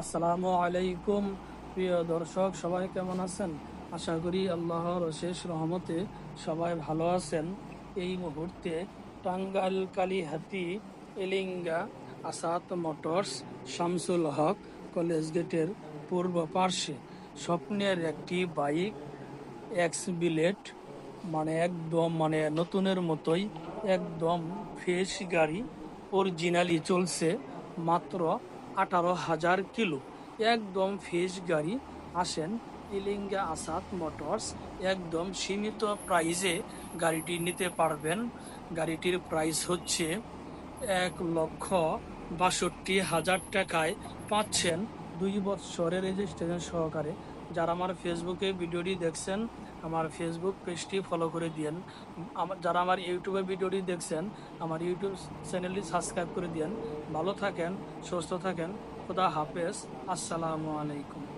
আসসালামু আলাইকুম। প্রিয় দর্শক, সবাই কেমন আছেন? আশা করি আল্লাহর অশেষ রহমতে সবাই ভালো আছেন। এই মুহূর্তে টাঙ্গাইল কালীহাতি এলিঙ্গা, আসাদ মোটরস, শামসুল হক কলেজ গেটের পূর্ব পার্শ্বে স্বপ্নের একটি বাইক, এক্স বিলেট মানে একদম মানে নতুনের মতোই একদম ফ্রেশ গাড়ি, অরিজিনালি চলছে মাত্র আঠারো হাজার কিলো। একদম ফ্রেশ গাড়ি আসেন ইলিঙ্গা আসাদ মোটরস। একদম সীমিত প্রাইজে গাড়িটি নিতে পারবেন। গাড়িটির প্রাইস হচ্ছে এক লক্ষ বাষট্টি হাজার টাকায় পাচ্ছেন দুই বছরের রেজিস্ট্রেশন সহকারে, যারা আমার ফেসবুকে ভিডিওটি দেখছেন, আমার ফেসবুক পেজটি ফলো করে দিয়েন। আমার যারা আমার ইউটিউবে ভিডিওটি দেখছেন, আমার ইউটিউব চ্যানেলটি সাবস্ক্রাইব করে দিয়েন। ভালো থাকেন, সুস্থ থাকেন, খোদা হাফেজ। আসসালামু আলাইকুম।